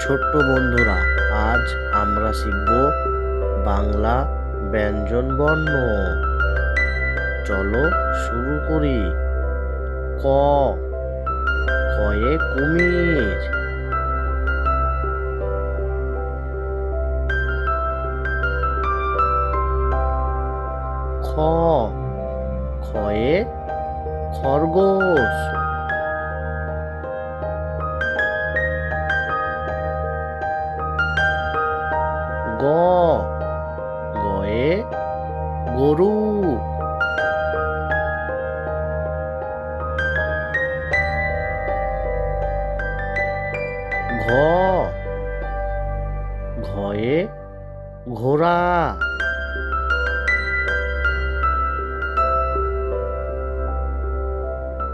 ছোট্ট বন্ধুরা, আজ আমরা শিখব বাংলা ব্যঞ্জন বর্ণ। চলো শুরু করি। ক কয়ে কুমির। খ খয়ে খরগোশ। গ। গয়ে গরু। ঘ। ঘয়ে ঘোড়া।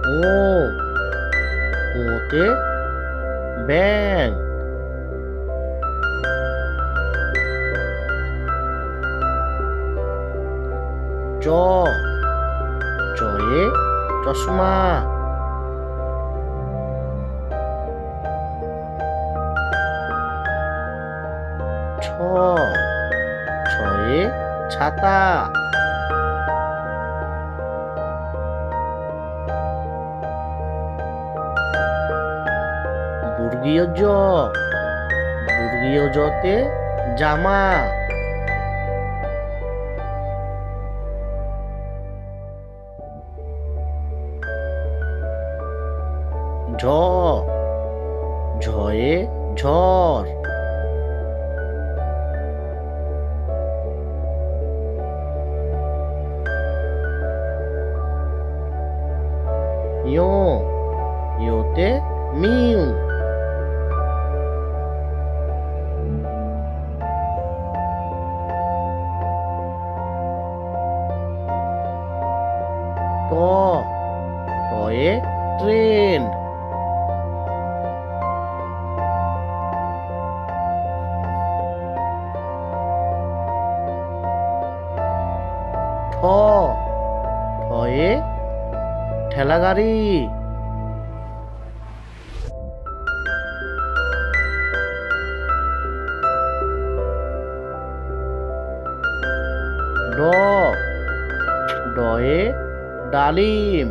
ও। ওতে ব্যাং চ চয়ে চশমা। ছ। ছয়ে ছাতা। বর্গীয় জ। বর্গীয় জতে জামা। ঝ। ঝয়ে ঝড়। ইয়ো। ইয়োতে মিউ। ঠ। ঠয়ে ঠেলা গাড়ি। ড। ডয়ে ডালিম।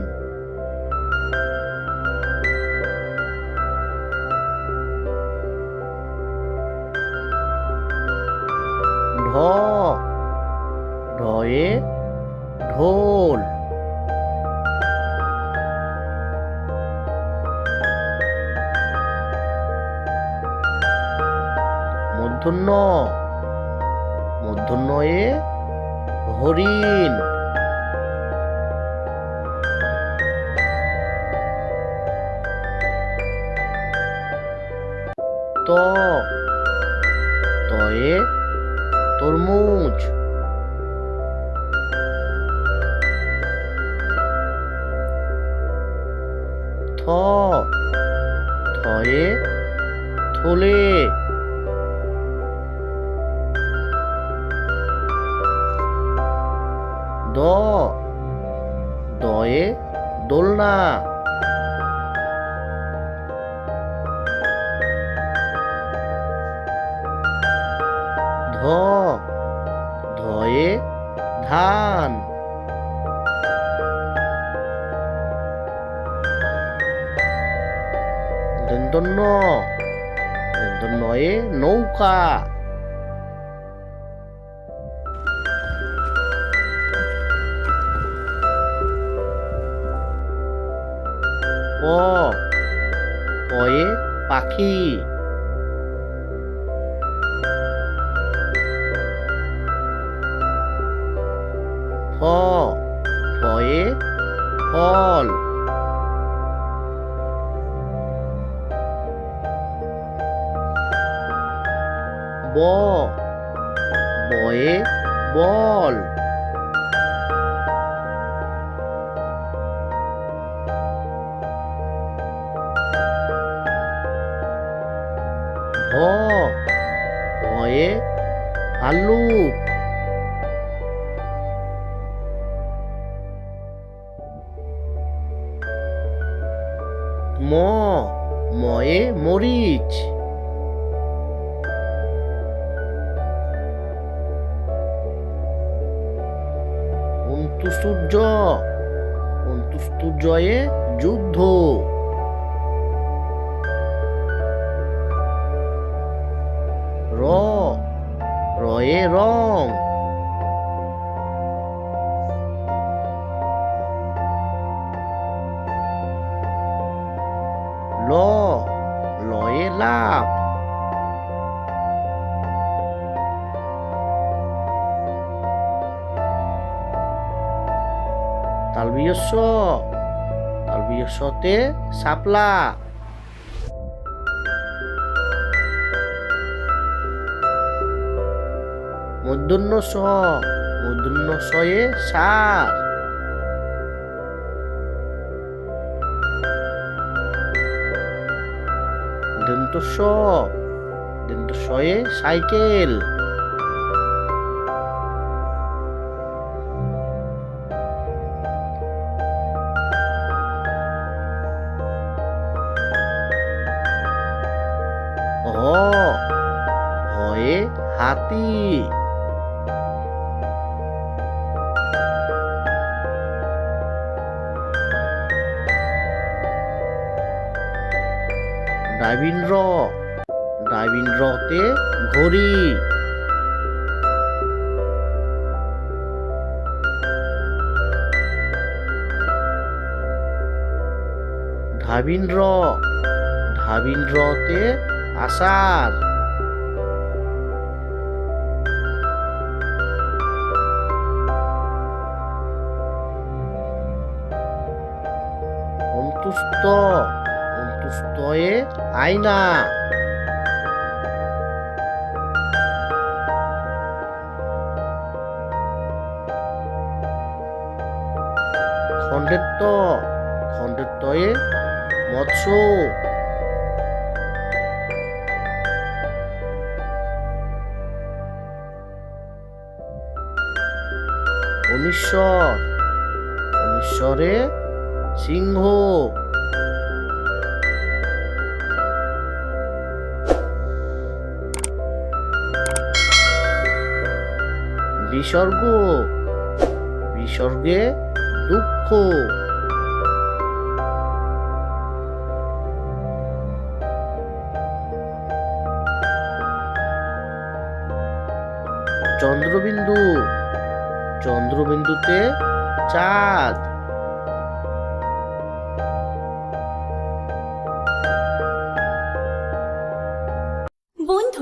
ঢ। ঢয়ে ঢোল। মূর্ধন্য মূর্ধন্যয়ে হরিণ। ত। তয়ে তরমুজ। দ। দয়ে দোলনা। ধ। ধয়ে ধান। দন্তন্য দন্তন্যয়ে নৌকা। পাখি। ফ ফয়ে ফল। ব বয়ে বল। ভাল্লুক। ম ময়ে মরিচ। অন্তুসূর্য অন্তুষ্টুজয়ে যুদ্ধ। তালবিয়স্য তালবিয়স্যতে শাপলা মূর্ধন্য স মূর্ধন্য সয়ে সার। দন্ত স দন্ত সয়ে সাইকেল। হাতি ডাইভিন র ডাইভিন রতে ঘড়ি। ধাবিন র ধাবিন রতে আষাঢ়। অন্তুস্ত অন্তুস্তয়ে আয়না খণ্ডেত্ব খণ্ডেত্বয়ে মৎস্য। অনিশ্বর অনিশ্বরে সিংহ। বিসর্গ। বিসর্গে দুঃখ। চন্দ্রবিন্দু। চন্দ্রবিন্দুতে চাঁদ।